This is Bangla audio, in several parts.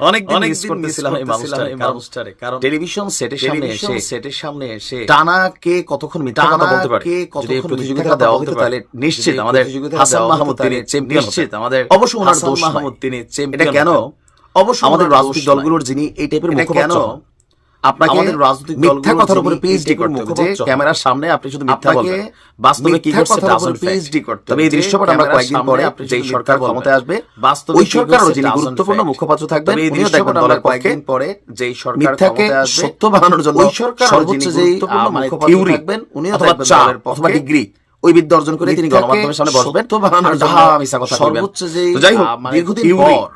অনেক অনেক মিস করতেছিলাম এই মানুষটারে কারণ কারণ টেলিভিশন সেটের সামনে এসে সেটের সামনে এসে টানা কে কতক্ষণ মিথ্যা কথা বলতে পারে? কে কতক্ষণ প্রতিযোগিতা দেওয়া হতো তাহলে নিশ্চিত আমাদের হাসান মাহমুদ তিনি চ্যাম্পিয়ন নিশ্চিত আমাদের অবশ্য ওনার দোষ মাহমুদ তিনি এটা কেন? অবশ্য আমাদের রাজনৈতিক দলগুলোর যিনি এই টাইপের মুখপাত্র কেন? আপনাকে রাজনৈতিক মিথ্যা কথার উপরে পিএইচডি করতে হবে যে ক্যামেরার সামনে আপনি শুধু মিথ্যা বলবেন। বাস্তবে কি। PhD করতে তবে এই দৃশ্যপট আমরা কয়েকদিন পরে যেই সরকার ক্ষমতায় আসবে বাস্তবে ওই সরকারও যিনি গুরুত্বপূর্ণ মুখপাত্র থাকবেন এই দৃশ্যপট আমরা কয়েকদিন পরে যেই সরকার ক্ষমতায় আসবে সত্য বানানোর জন্য ওই সর্বোচ্চ গুরুত্বপূর্ণ মানে থিওরি থাকবেন, উনিও অথবা থাকবেন চা অথবা ডিগ্রি ওই বিদ্যা অর্জন করে তিনি গণমাধ্যমের সামনে বসবেন। সত্য বানানোর জন্য সর্বোচ্চ তো যাই হোক মানে দীর্ঘদিন পর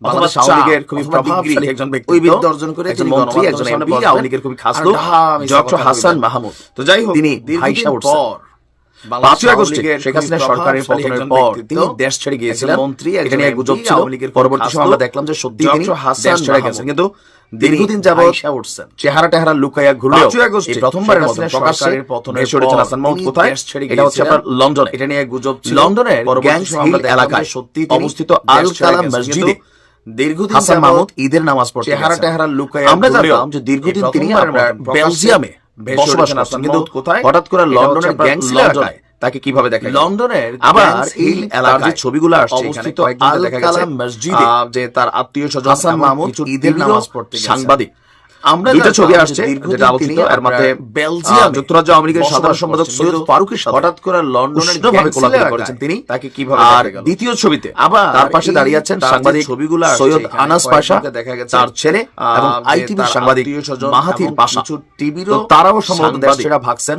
বাংলাদেশ আওয়ামী লীগের খুবই প্রভাবশালী একজন ব্যক্তি ওই অর্জন করে একজন মন্ত্রী একজন এমপি আওয়ামী লীগের খুবই খাস লোক ডক্টর হাসান মাহমুদ। তো যাই হোক তিনি দীর্ঘদিন উঠছেন পাঁচই আগস্টে শেখ হাসিনার সরকারের পতনের পর তিনি দেশ ছেড়ে গিয়েছিলেন। মন্ত্রী, এটা একজন গুজব ছিল। পরবর্তী সময় আমরা দেখলাম যে সত্যি তিনি দেশ ছেড়ে গেছেন। কিন্তু দীর্ঘদিন। চেহারা টেহারা লুকাইয়া ঘুরলেও এই প্রথমবারের মতো প্রকাশ্যে ভেসে উঠেছেন হাসান মাহমুদ কোথায়? এটা হচ্ছে আপনার লন্ডনে। এটা নিয়ে গুজব ছিল। লন্ডনের পরবর্তী গ্যাংস হিল এলাকায় যে সত্যিই তিনি অবস্থিত আল কালাম মসজিদে দীর্ঘদিন হাসান মাহমুদ ঈদের নামাজ পড়তে চেহারা টেহারা লুকাইয়া আমরা জানতাম যে দীর্ঘদিন তিনি প্রথমবারের আপনার মতো প্রকাশ্যে বেলজিয়ামে বসবাস করছেন। কিন্তু কোথায়? হঠাৎ করে লন্ডনের আপনার এলাকায় তাকে কীভাবে দেখা লন্ডনের আবার এই হিল এলাকার যে ছবিগুলো আসছে অবস্থিত আল কালাম মসজিদে যে তার আত্মীয় স্বজন হাসান মাহমুদ ঈদের নামাজ পড়তে সাংবাদিক আমরা জানতাম ছবি আসছে যেটা আলোচিত এর মধ্যে বেলজিয়ামে যুক্তরাজ্য বসবাস সাধারণ সম্পাদক সৈয়দ ফারুকের সাথে হঠাৎ করে লন্ডনের কোলাকুলি করেছেন তিনি তাকে কীভাবে আর দ্বিতীয় ছবিতে আবার তার পাশে দাঁড়িয়ে আছেন সাংবাদিক ছবিগুলো সৈয়দ আনাস পাশা দেখা গেছে। তার ছেলে এবং তার সাংবাদিক মাহাথির পাশা টিভিরও তারাও সম্ভবত দেশ। ভাগছেন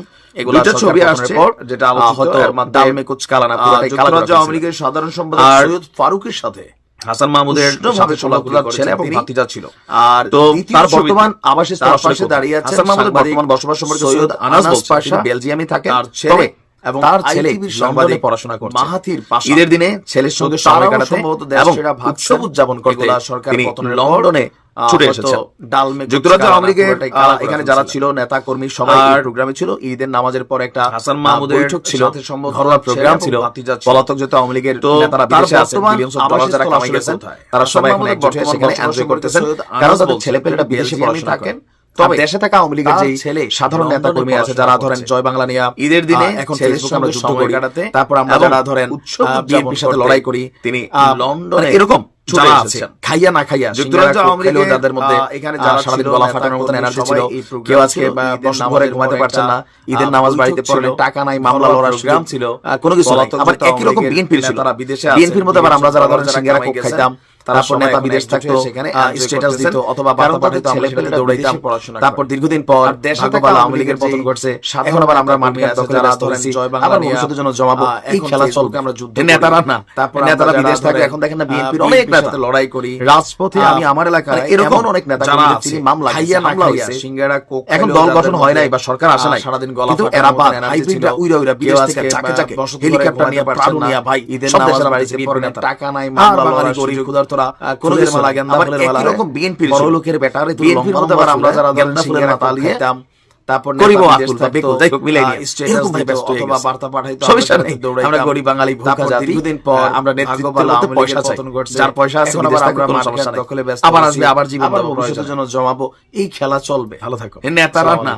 ছবি আসছে যেটা আলোচিত হয়তো এর মধ্যে ডালমে কুচ কালানা আহ, পুরোটাই কালা যুক্তরাজ্য করে আওয়ামী ফেলছিলেন। লীগের সাধারণ সম্পাদক সৈয়দ ফারুকের সাথে হাসান মাহমুদের সাথে চলাফেরা ছিল এবং ভাতিজা ছিল। আর তো তার বর্তমান আবাসস্থল পাশে দাঁড়িয়ে আছে হাসান মাহমুদের বর্তমান বসবাস সম্পর্কে সৈয়দ আনাস পাশা বেলজিয়ামে থাকে তবে এবং তার ছেলে লন্ডনে পড়াশোনা করছে। মাহাথির ঈদের দিনে ছেলের সঙ্গে সময় কাটাতে এবং উৎসব উদযাপন করতে সরকার তিনি পতনের লন্ডনে ছুটে ডালমে যুক্তরাজ্য আওয়ামী লীগের এখানে যারা ছিল নেতা কর্মী সবাই প্রোগ্রামে ছিল। ঈদের নামাজের পর একটা হাসান মাহমুদের বৈঠক ছিল ঘরোয়া প্রোগ্রাম ছিল। পলাতক যত আওয়ামী লীগের নেতারা বিদেশে বর্তমান বিলিয়ন্স অফ ডলার যারা কামাই গেছেন তারা সবাই এখানে একজোট হয়ে সেখানে এনজয় করতেছেন কারণ তাদের ছেলেপেলেরা বিদেশে পড়াশোনা থাকেন। করেন তবে দেশে থাকা আওয়ামী লীগের তার যেই ছেলে সাধারণ নেতা কর্মী আছে যারা ধরেন জয় বাংলা নিয়ে ঈদের দিনে এখন ফেসবুকে আমরা যুদ্ধ করি তারপর আমরা যারা ধরেন বিএনপির সাথে লড়াই করি তিনি লন্ডনে মানে এরকম যারা আছে খাইয়া না খাইয়া যুক্তরাজ্য আওয়ামী কোক খেলেও মধ্যে এখানে যারা সারাদিন গলা ফাটানোর মতন এনার্জি ছিল। কেউ আজকে ছিল, বা ঈদের প্রশ্ন নামাজের ঘুমাতে পারছেন না ঈদের নামাজ বাড়িতে পড়লে টাকা নাই মামলা লড়ার সুযোগ ছিল, কোনো কিছু আবার একই রকম ছিল। বিদেশে বিএনপির মধ্যে আবার আমরা যারা ধরেন যারা সিঙ্গারা কোক খাইতাম তারা তারপর নেতা বিদেশ থাকতো সেখানে স্ট্যাটাস দিত অথবা বার্তা পাঠাতো আমরা সেখানে দৌড়াইতাম। তারপর দীর্ঘদিন পর দেশে থাকা ভালো আওয়ামী লীগের পতন সাধারণ এখন আবার আমরা মাঠে আছে দখলে ধরেন হয়েছি আবার ভবিষ্যতের জন্য জমাবো এই খেলা চলবে। আমরা যুদ্ধ নেতারা না তারপর নেতারা বিদেশ থাকে এখন দেখেন না বিএনপির অনেক নেতা। লড়াই করি। রাজপথে আমি আমার এলাকায় মানে এরকম অনেক নেতা কর্মীদের আছে, তিনি মামলা খাইয়া না হামলা হয়েছে সিঙ্গারা, কোক এখন দল গঠন হয় নাই বা সরকার আসে নাই। সারাদিন গলা কিন্তু এরা energy হাইব্রিডরা উইরা উইরা বিদেশ থেকে চাকে চাকে হেলিকপ্টার নিয়ে প্রাণ নিয়ে না। ভাই ঈদের নামাজ বাড়িতে টাকা নাই, মামলা গরিব ক্ষুধার্তরা আহ, কোনো কিছু মালা, গেন্দা আবার ফুলের মালা রকম বিএনপির বড় লোকের বেটারে তুই বিএনপির লম্বা মধ্যে আমরা যারা গেন্দা ফুলের সিঙ্গারা মাথা তারপর করিব আকুল বিদেশ যাই হোক মিলাই নিয়ে। status এরকম ব্যস্ত অথবা বার্তা পাঠাইতো, সমস্যা আমরা আমরা গরিব বাঙালি ভুকা জাতি। দীর্ঘদিন পর আমরা নেতৃত্বের মধ্যে পয়সা লীগের চাই যার পয়সা আছে আবার আমরা কোনো মাঠে সমস্যা নাই। দখলে ব্যস্ত আবার আসবে আবার জীবন ভবিষ্যতের জন্য জমাবো এই খেলা চলবে। ভালো থাকো নেতারা না।